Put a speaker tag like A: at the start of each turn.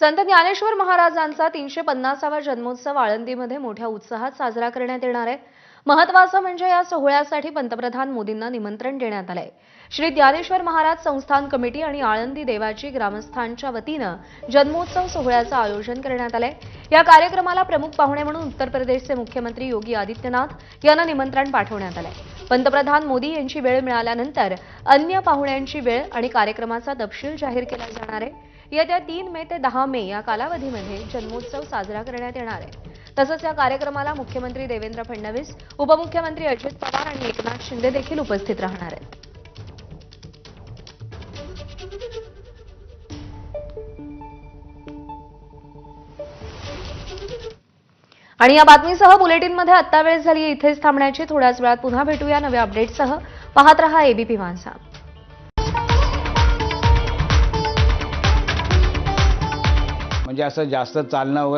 A: संत ज्ञानेश्वर महाराजांचा तीनशे पन्नासावा जन्मोत्सव आळंदीमध्ये मोठ्या उत्साहात साजरा करण्यात येणार आहे. महत्वाचं म्हणजे या सोहळ्यासाठी पंतप्रधान मोदींना निमंत्रण देण्यात आलंय. श्री ज्ञानेश्वर महाराज संस्थान कमिटी आणि आळंदी देवाची ग्रामस्थांच्या वतीनं जन्मोत्सव सोहळ्याचं आयोजन करण्यात आलंय. या कार्यक्रमाला प्रमुख पाहुणे म्हणून उत्तर प्रदेशचे मुख्यमंत्री योगी आदित्यनाथ यांना निमंत्रण पाठवण्यात आलंय. पंतप्रधान मोदी यांची वेळ मिळाल्यानंतर अन्य पाहुण्यांची वेळ आणि कार्यक्रमाचा तपशील जाहीर केला जाणार आहे. येत्या तीन मे ते दहा मे या कालावधीमध्ये जन्मोत्सव साजरा करण्यात येणार आहे. तसंच या कार्यक्रमाला मुख्यमंत्री देवेंद्र फडणवीस उपमुख्यमंत्री अजित पवार आणि एकनाथ शिंदे देखील उपस्थित राहणार आहेत. आणि या बातमीसह बुलेटिनमध्ये आत्ता वेळ झाली इथेच थांबण्याची. थोड्याच वेळात पुन्हा भेटूया. नव्या अपडेटसह पाहत रहा एबीपी माणसा.
B: म्हणजे असं जास्त चालणं वगैरे